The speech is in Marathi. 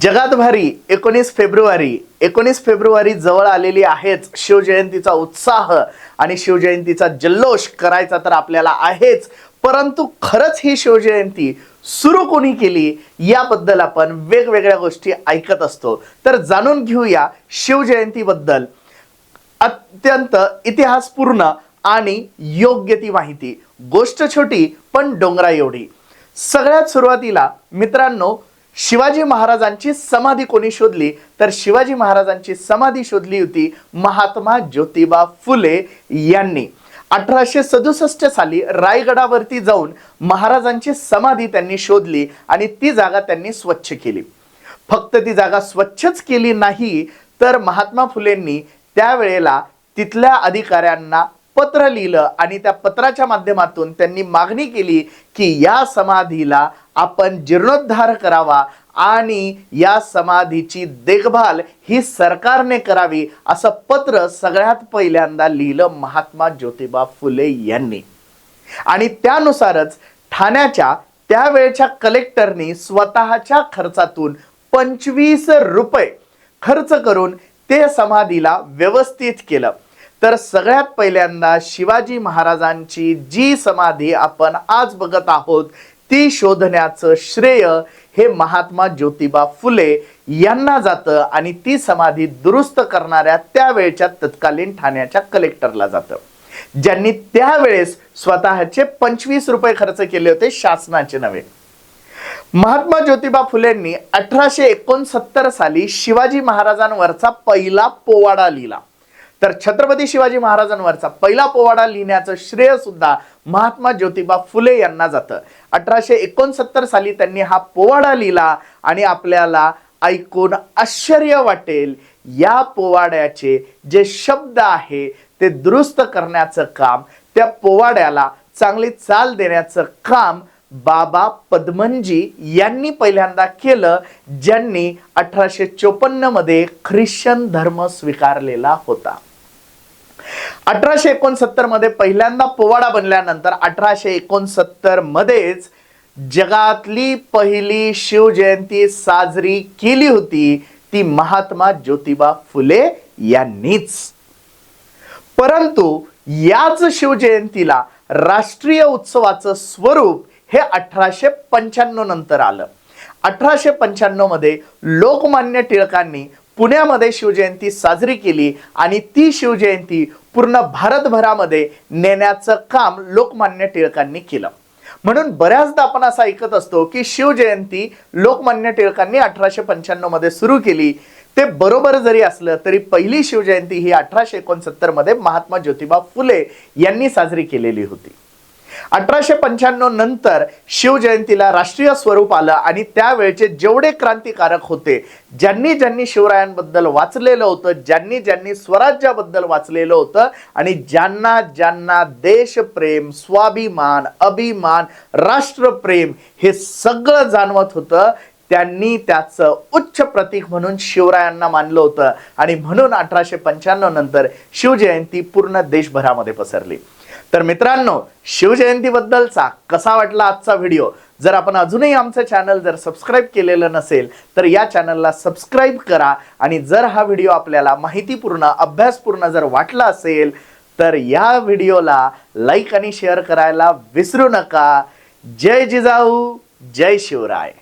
जगात भारी एकोणीस फेब्रुवारी एकोणीस फेब्रुवारी जवळ आलेली आहेच शिवजयंतीचा उत्साह आणि शिवजयंतीचा जल्लोष करायचा तर आपल्याला आहेच. परंतु खरंच ही शिवजयंती सुरू कोणी केली याबद्दल आपण वेगवेगळ्या गोष्टी ऐकत असतो. तर जाणून घेऊया शिवजयंतीबद्दल. अत्यंत इतिहासपूर्ण आणि योग्य ती माहिती. गोष्ट छोटी पण डोंगरा एवढी सगळ्यात सुरुवातीला मित्रांनो शिवाजी महाराजांची समाधी कोणी शोधली? तर शिवाजी महाराजांची समाधी शोधली होती महात्मा ज्योतिबा फुले यांनी. अठराशे सदुसष्ट साली रायगडावरती जाऊन महाराजांची समाधी त्यांनी शोधली आणि ती जागा त्यांनी स्वच्छ केली. फक्त ती जागा स्वच्छच केली नाही तर महात्मा फुलेंनी त्यावेळेला तिथल्या अधिकाऱ्यांना पत्र लिहिलं आणि त्या पत्राच्या माध्यमातून त्यांनी मागणी केली की या समाधीला आपण जीर्णोद्धार करावा आणि या समाधीची देखभाल ही सरकारने करावी असं पत्र सगळ्यात पहिल्यांदा लिहिलं महात्मा ज्योतिबा फुले यांनी. आणि त्यानुसारच ठाण्याच्या त्यावेळच्या कलेक्टरनी स्वतःच्या खर्चातून पंचवीस रुपये खर्च करून ते समाधीला व्यवस्थित केलं. तर सगळ्यात पहिल्यांदा शिवाजी महाराजांची जी समाधी आपण आज बघत आहोत ती शोधण्याचं श्रेय हे महात्मा ज्योतिबा फुले यांना जातं आणि ती समाधी दुरुस्त करणाऱ्या त्यावेळच्या तत्कालीन ठाण्याच्या कलेक्टरला जातं. ज्यांनी त्यावेळेस स्वतःचे पंचवीस रुपये खर्च केले होते शासनाचे नव्हे. महात्मा ज्योतिबा फुलेंनी अठराशे एकोणसत्तर साली शिवाजी महाराजांवरचा पहिला पोवाडा लिहिला. तर छत्रपती शिवाजी महाराजांवरचा पहिला पोवाडा लिहिण्याचं श्रेय सुद्धा महात्मा ज्योतिबा फुले यांना जातं. अठराशे एकोणसत्तर साली त्यांनी हा पोवाडा लिहिला आणि आपल्याला ऐकून आश्चर्य वाटेल. या पोवाड्याचे जे शब्द आहे ते दुरुस्त करण्याचं काम त्या पोवाड्याला चांगली चाल देण्याचं काम बाबा पद्मनजी यांनी पहिल्यांदा केलं ज्यांनी अठराशे चोपन्नमध्ये ख्रिश्चन धर्म स्वीकारलेला होता. अठराशे एकोणसत्तरमध्ये पहिल्यांदा पोवाडा बनल्यानंतर अठराशे एकोणसत्तर मध्येच जगातली पहिली शिवजयंती साजरी केली होती ती महात्मा ज्योतिबा फुले यांनीच. परंतु याच शिवजयंतीला राष्ट्रीय उत्सवाचं स्वरूप हे अठराशे पंच्याण्णव नंतर आलं. अठराशे पंच्याण्णवमध्ये लोकमान्य टिळकांनी पुण्यामध्ये शिवजयंती साजरी केली आणि ती शिवजयंती पूर्ण भारतभरामध्ये नेण्याचं काम लोकमान्य टिळकांनी केलं. म्हणून बऱ्याचदा आपण असं ऐकत असतो की शिवजयंती लोकमान्य टिळकांनी अठराशे पंच्याण्णवमध्ये सुरू केली. ते बरोबर जरी असलं तरी पहिली शिवजयंती ही अठराशे एकोणसत्तरमध्ये महात्मा ज्योतिबा फुले यांनी साजरी केलेली होती. अठराशे पंच्याण्णव नंतर शिवजयंतीला राष्ट्रीय स्वरूप आलं आणि त्यावेळचे जेवढे क्रांतिकारक होते ज्यांनी ज्यांनी शिवरायांबद्दल वाचलेलं होतं ज्यांनी ज्यांनी स्वराज्याबद्दल वाचलेलं होतं आणि ज्यांना ज्यांना देशप्रेम स्वाभिमान अभिमान राष्ट्रप्रेम हे सगळं जाणवत होतं त्यांनी त्याचं उच्च प्रतीक म्हणून शिवरायांना मानलं होतं आणि म्हणून अठराशे पंच्याण्णव नंतर शिवजयंती पूर्ण देशभरामध्ये पसरली. तर मित्रांनो शिवजयंतीबद्दलचा कसा वाटला आजचा व्हिडिओ? जर आपण अजूनही आमचं चॅनल जर सबस्क्राईब केलेलं नसेल तर या चॅनलला सबस्क्राईब करा. आणि जर हा व्हिडिओ आपल्याला माहितीपूर्ण अभ्यासपूर्ण जर वाटला असेल तर या व्हिडिओला लाईक आणि शेअर करायला विसरू नका. जय जिजाऊ जय शिवराय.